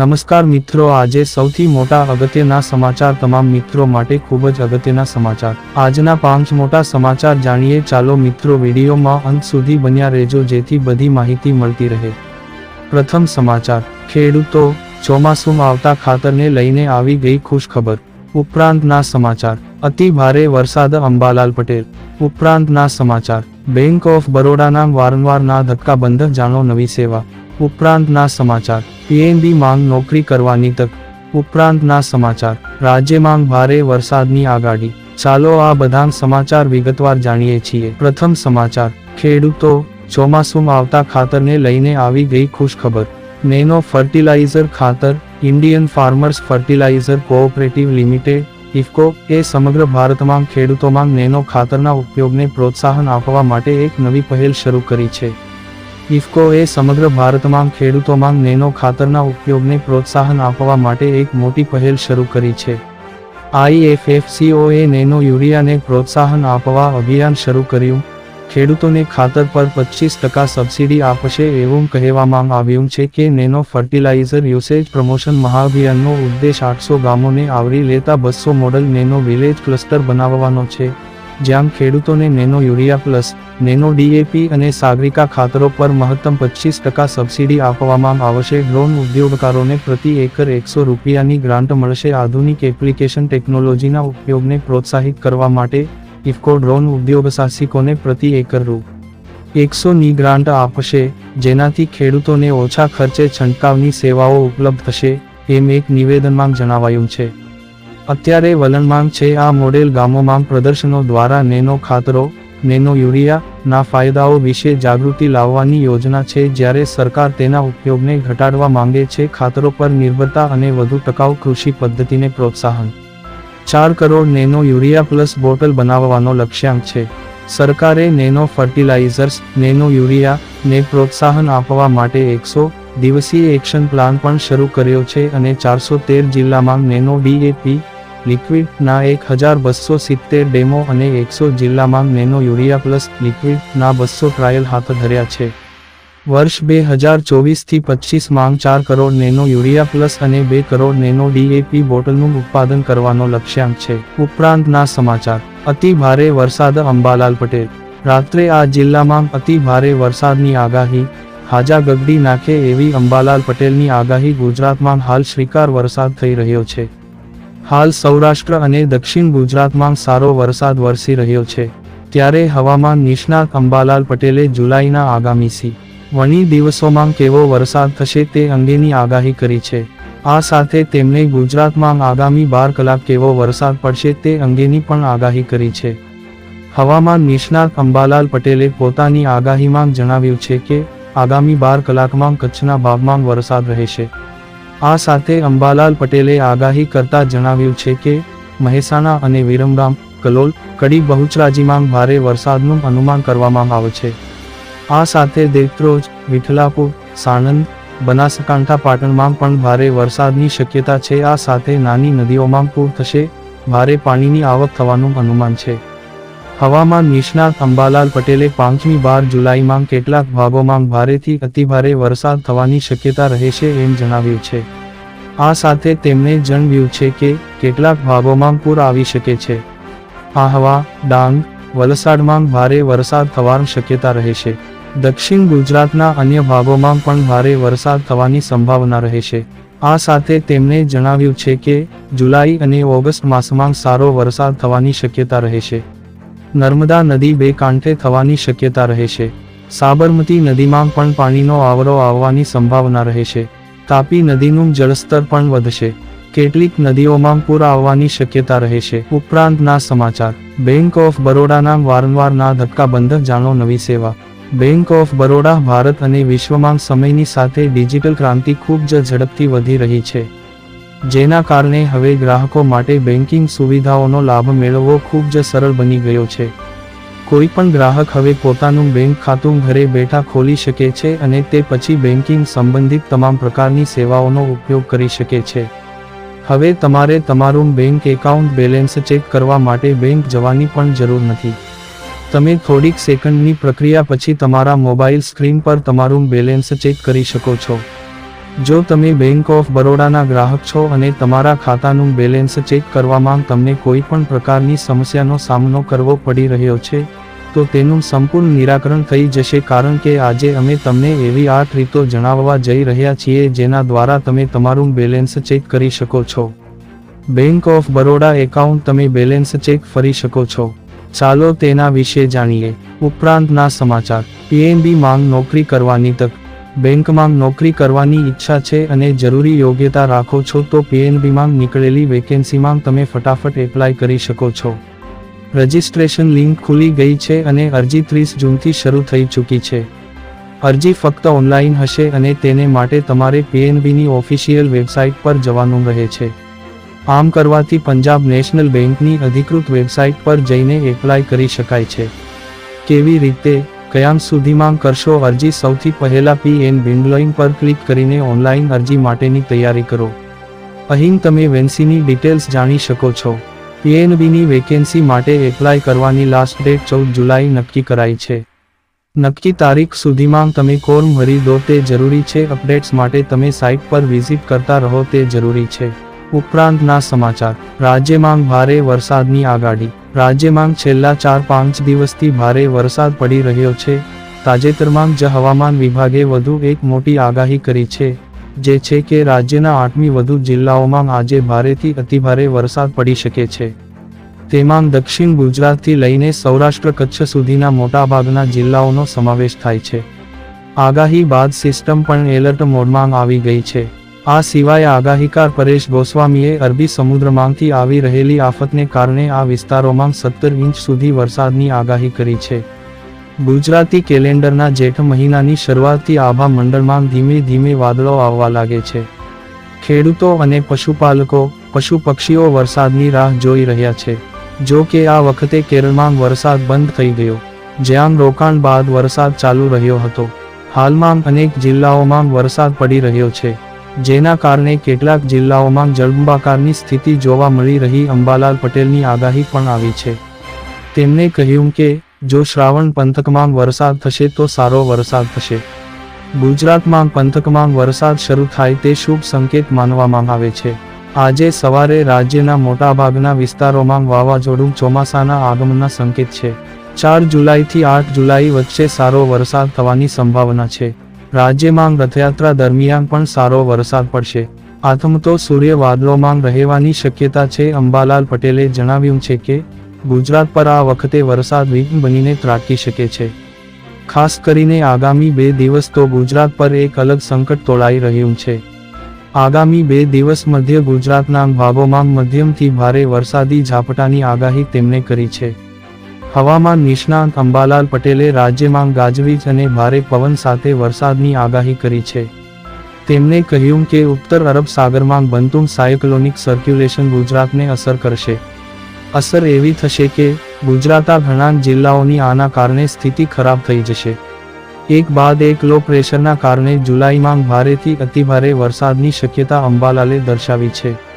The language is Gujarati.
નમસ્કાર મિત્રો, આજે સૌથી મોટા અગત્યના સમાચાર તમામ મિત્રો માટે ખૂબ જ અગત્યના સમાચાર. આજના પાંચ મોટા સમાચાર જાણીએ. ચાલો મિત્રો, વિડીયોમાં અંત સુધી બન્યા રહેજો, જેથી બધી માહિતી મળતી રહે. પ્રથમ સમાચાર, ખેડૂતો ચોમાસુમાં આવતા ખાતરને લઈને આવી ગઈ ખુશ ખબર ઉપરાંતના સમાચાર, અતિ ભારે વરસાદ અંબાલાલ પટેલ. ઉપરાંતના સમાચાર, બેંક ઓફ બરોડાના વારંવારના ધક્કા બંધ, જાણો નવી સેવા. ઉપરાંતના સમાચાર. પીએનબી માંગ નોકરી કરવાની તક. ઉપરાંતના સમાચાર. રાજ્યમાં ભારે વરસાદની આગાડી ચાલો આ બધા સમાચાર વિગતવાર જાણીએ છીએ. પ્રથમ સમાચાર. ખેડૂતો ચોમાસું આવતા ખાતરને લઈને આવી ગઈ ખુશ ખબર નેનો ફર્ટિલાઇઝર ખાતર, Indian farmers fertiliser cooperative limited, IFFCO, એ સમગ્ર ભારતમાં ખેડૂતોમાં નેનો ખાતરના ઉપયોગને પ્રોત્સાહન આપવા માટે એક નવી પહેલ શરૂ કરી છે. ઇફકો એ સમગ્ર ભારતમાં ખેડૂતોમાં નેનો ખાતરના ઉપયોગને પ્રોત્સાહન આપવા માટે એક મોટી પહેલ શરૂ કરી છે. આઈએફએફસીઓએ નેનો યુરિયાને પ્રોત્સાહન આપવા અભિયાન શરૂ કર્યું. ખેડૂતોને ખાતર પર પચીસ ટકા સબસિડી આપશે એવું કહેવામાં આવ્યું છે કે નેનો ફર્ટિલાઇઝર યુસેજ પ્રમોશન મહાઅભિયાનનો ઉદ્દેશ આઠસો ગામોને આવરી લેતા બસો મોડલ નેનો વિલેજ ક્લસ્ટર બનાવવાનો છે. જ્યાં ખેડૂતોને nano urea plus nano DAP અને સાગરિકા ખાતરો પર મહત્તમ પચીસ ટકા સબસિડી આપવામાં આવશે. ડ્રોન ઉદ્યોગકારોને પ્રતિ એકર એકસો રૂપિયાની ગ્રાન્ટ મળશે. આધુનિક એપ્લિકેશન ટેકનોલોજીના ઉપયોગને પ્રોત્સાહિત કરવા માટે ઇફકો ડ્રોન ઉદ્યોગ સાહસિકોને પ્રતિ એકર રૂ. એકસોની ગ્રાન્ટ આપશે, જેનાથી ખેડૂતોને ઓછા ખર્ચે છંટકાવની સેવાઓ ઉપલબ્ધ થશે, એમ એક નિવેદનમાં જણાવાયું છે. અત્યારે વલણમાં છે. આ મોડેલ ગામોમાં પ્રદર્શનો દ્વારા નેનો ખાતરો, નેનો યુરિયા ના ફાયદાઓ વિશે જાગૃતિ લાવવાની યોજના છે જ્યારે સરકાર તેના ઉપયોગને ઘટાડવા માંગે છે ખાતરો પર નિર્ભરતા અને વધુ ટકાઉ કૃષિ પદ્ધતિને પ્રોત્સાહન. ચાર crore nano urea plus bottle બનાવવાનો લક્ષ્યાંક છે. સરકારે નેનો ફર્ટિલાઇઝર્સ, નેનો યુરિયાને પ્રોત્સાહન આપવા માટે એકસો દિવસીય એક્શન પ્લાન પણ શરૂ કર્યો છે અને ચારસો તેર જિલ્લામાં નેનો ડીએપી લિક્વિડ ના એક હજાર બસો સિત્તેર ડેમો અને એકસો જિલ્લામાં નેનો યુરિયા પ્લસ લિક્વિડ ના બસો ટ્રાયલ હાથ ધર્યા છે. વર્ષ બે હજાર ચોવીસથી પચીસ માંગ ચાર કરોડ નેનો યુરિયા પ્લસ અને બે કરોડ નેનો ડીએપી બોટલનું ઉત્પાદન કરવાનો લક્ષ્યાંક છે. ઉપરાંતના સમાચાર. અતિ ભારે વરસાદ અંબાલાલ પટેલ. રાત્રે આ જિલ્લામાં અતિ ભારે વરસાદની આગાહી. હાજા ગગડી નાખે એવી અંબાલાલ પટેલની આગાહી ગુજરાતમાં હાલ શ્રીકાર વરસાદ થઈ રહ્યો છે. હાલ સૌરાષ્ટ્ર અને દક્ષિણ ગુજરાતમાં સારો વરસાદ વરસી રહ્યો છે. ત્યારે હવામાન નિષ્ણાત અંબાલાલ પટેલે જુલાઈના આગામી સી. વણી દિવસોમાં કેવો વરસાદ થશે તે અંગેની આગાહી કરી છે. આ સાથે તેમણે ગુજરાતમાં આગામી બાર કલાક કેવો વરસાદ પડશે તે અંગેની પણ આગાહી કરી છે. હવામાન નિષ્ણાત અંબાલાલ પટેલે પોતાની આગાહીમાં જણાવ્યું છે કે, આગામી બાર કલાકમાં કચ્છના ભાગમાં વરસાદ રહેશે. આ સાથે અંબાલાલ પટેલે આગાહી કરતા જણાવ્યું છે કે, મહેસાણા અને વિરમગામ, કલોલ, કડી બહુચરાજીમાં ભારે વરસાદનું અનુમાન કરવામાં આવે છે. આ સાથે દેવત્રોજ વિઠલાપુર સાણંદ, બનાસકાંઠા પાટણમાં પણ ભારે વરસાદની શક્યતા છે. આ સાથે નાની નદીઓમાં પૂર થશે. ભારે પાણીની આવક થવાનું અનુમાન છે. હવામાન નિષ્ણાત અંબાલાલ પટેલે પાંચમી બાર જુલાઈમાં કેટલાક ભાગોમાં ભારેથી અતિભારે વરસાદ થવાની શક્યતા રહેશે એમ જણાવ્યું છે. આ સાથે તેમણે જણાવ્યું છે કે, કેટલાક ભાગોમાં પૂર આવી શકે છે. આહવા, ડાંગ, વલસાડમાં ભારે વરસાદ થવાની શક્યતા રહેશે. દક્ષિણ ગુજરાતના અન્ય ભાગોમાં પણ ભારે વરસાદ થવાની સંભાવના રહેશે. આ સાથે તેમણે જણાવ્યું છે કે, જુલાઈ અને ઓગસ્ટ માસમાં સારો વરસાદ થવાની શક્યતા રહેશે. નર્મદા નદી બે કાંઠે થવાની શક્યતા રહેશે સાબરમતી નદીમાં પણ પાણીનો આવરો આવવાની સંભાવના રહેશે તાપી નદીનું જળસ્તર પણ વધશે. કેટલીક નદીઓમાં પૂર આવવાની શક્યતા રહેશે ઉપરાંતના સમાચાર. બેંક ઓફ બરોડાના વારંવારના ધક્કાબંધ જાણો નવી સેવા. બેંક ઓફ બરોડા ભારત અને વિશ્વમાં સમયની સાથે ડિજિટલ ક્રાંતિ ખૂબ જ ઝડપથી વધી રહી છે. જેના કારણે હવે ગ્રાહકો માટે બેન્કિંગ સુવિધાઓનો લાભ મેળવવો ખૂબ જ સરળ બની ગયો છે. કોઈ પણ ગ્રાહક હવે પોતાનું બેંક ખાતું ઘરે બેઠા ખોલી શકે છે અને તે પછી બેન્કિંગ સંબંધિત તમામ પ્રકારની સેવાઓનો ઉપયોગ કરી શકે છે. હવે તમારે તમારું બેંક એકાઉન્ટ બેલેન્સ ચેક કરવા માટે બેંક જવાની પણ જરૂર નથી. તમે થોડીક સેકન્ડની પ્રક્રિયા પછી તમારા મોબાઈલ સ્ક્રીન પર તમારું બેલેન્સ ચેક કરી શકો છો. જો તમે બેંક ઓફ બરોડાના ગ્રાહક છો અને તમારા ખાતાનું બેલેન્સ ચેક કરવામાં તમને કોઈ પણ પ્રકારની સમસ્યાનો સામનો કરવો પડી રહ્યો છે, તો તેનું સંપૂર્ણ નિરાકરણ થઈ જશે કારણ કે આજે અમે તમને એવી આઠ રીતો જણાવવા જઈ રહ્યા છીએ જેના દ્વારા તમે તમારું બેલેન્સ ચેક કરી શકો છો. બેંક ઓફ બરોડા એકાઉન્ટ તમે બેલેન્સ ચેક ફરી શકો છો. ચાલો તેના વિશે જાણીએ. ઉપરાંતના સમાચાર. પીએનબી માંગ નોકરી કરવાની તક. બેંકમાં નોકરી કરવાની ઈચ્છા છે અને જરૂરી યોગ્યતા રાખો છો તો પીએનબીમાં નીકળેલી વેકેન્સીમાં તમે ફટાફટ એપ્લાય કરી શકો છો. રજિસ્ટ્રેશન લિંક ખુલી ગઈ છે અને અરજી ત્રીસ જૂનથી શરૂ થઈ ચૂકી છે. અરજી ફક્ત ઓનલાઈન હશે અને તેને માટે તમારે પીએનબીની ઓફિશિયલ વેબસાઇટ પર જવાનું રહે છે. આમ કરવાથી પંજાબ નેશનલ બેંકની અધિકૃત વેબસાઇટ પર જઈને એપ્લાય કરી શકાય છે. કેવી રીતે? કયામ સુધીમાં કરશો? અરજી સૌથી પહેલા પી એન બિન્ડલોઈન પર ક્લિક કરીને ઓનલાઈન અરજી માટેની તૈયારી કરો. અહીં તમે વેન્સીની ડિટેલ્સ જાણી શકો છો. પીએનબીની વેકેન્સી માટે એપ્લાય કરવાની લાસ્ટ ડેટ ચૌદ જુલાઈ નક્કી કરાઈ છે. નક્કી તારીખ સુધીમાં તમે કોર્મ ભરી દો, તે જરૂરી છે. અપડેટ્સ માટે તમે સાઇટ પર વિઝિટ કરતા રહો, તે જરૂરી છે. ઉપરાંતના સમાચાર. રાજ્યમાં ભારે વરસાદની આગાડી રાજ્યમાં છેલ્લા ચાર પાંચ દિવસથી ભારે વરસાદ પડી રહ્યો છે. તાજેતરમાં જ હવામાન વિભાગે વધુ એક મોટી આગાહી કરી છે, જે છે કે રાજ્યના આઠમી વધુ જિલ્લાઓમાં આજે ભારેથી અતિભારે વરસાદ પડી શકે છે. તેમાં દક્ષિણ ગુજરાતથી લઈને સૌરાષ્ટ્ર કચ્છ સુધીના મોટાભાગના જિલ્લાઓનો સમાવેશ થાય છે. આગાહી બાદ સિસ્ટમ પણ એલર્ટ મોડમાં આવી ગઈ છે. આ સિવાય આગાહીકાર પરેશ ગોસ્વામીએ અરબી સમુદ્રમાંથી આવી રહેલી આફતને કારણે આ વિસ્તારોમાં સત્તર ઇંચ સુધી વરસાદની આગાહી કરી છે. ગુજરાતી કેલેન્ડરના જેઠ મહિનાની શરૂઆતથી આભા મંડળમાં ધીમે ધીમે વાદળો આવવા લાગે છે. ખેડૂતો અને પશુપાલકો પશુ પક્ષીઓ વરસાદની રાહ જોઈ રહ્યા છે. જો કે આ વખતે કેરળમાં વરસાદ બંધ થઈ ગયો, જ્યાં રોકાણ બાદ વરસાદ ચાલુ રહ્યો હતો. હાલમાં અનેક જિલ્લાઓમાં વરસાદ પડી રહ્યો છે. જેના કારણે કેટલાક જિલ્લાઓમાં જળબંબાકારની સ્થિતિ જોવા મળી રહી. અંબાલાલ પટેલની આગાહી પણ આવી છે. તેમણે કહ્યું કે, જો શ્રાવણ પંથકમાં વરસાદ થશે તો સારો વરસાદ થશે. ગુજરાતમાં પંથકમાં વરસાદ શરૂ થાય તે શુભ સંકેત માનવામાં આવે છે. આજે સવારે રાજ્યના મોટાભાગના વિસ્તારોમાં વાવાઝોડું ચોમાસાના આગમનના સંકેત છે. ચાર જુલાઈથી આઠ જુલાઈ વચ્ચે સારો વરસાદ થવાની સંભાવના છે. રાજ્યમાં રથયાત્રા દરમિયાન પણ સારો વરસાદ પડશે. આથમતો સૂર્ય વાદળોમાં રહેવાની શક્યતા છે. અંબાલાલ પટેલે જણાવ્યું છે કે, ગુજરાત પર આ વખતે વરસાદ વિઘ્ન બનીને ત્રાટકી શકે છે. ખાસ કરીને આગામી બે દિવસ તો ગુજરાત પર એક અલગ સંકટ તોળાઈ રહ્યું છે. આગામી બે દિવસ મધ્ય ગુજરાતના ભાગોમાં મધ્યમથી ભારે વરસાદી ઝાપટાની આગાહી તેમણે કરી છે. હવામાન નિષ્ણાંત અંબાલાલ પટેલે રાજ્યમાં ગાજવીજ અને ભારે પવન સાથે વરસાદની આગાહી કરી છે. તેમણે કહ્યું કે ઉત્તર અરબ સાગરમાં બનતું સાયક્લોનિક સર્ક્યુલેશન ગુજરાતને અસર કરશે. અસર એવી થશે કે ગુજરાતના ઘણા જિલ્લાઓની આના કારણે સ્થિતિ ખરાબ થઈ જશે. એક બાદ એક લો પ્રેશરના કારણે જુલાઈમાં ભારેથી અતિભારે વરસાદની શક્યતા અંબાલાલે દર્શાવી છે.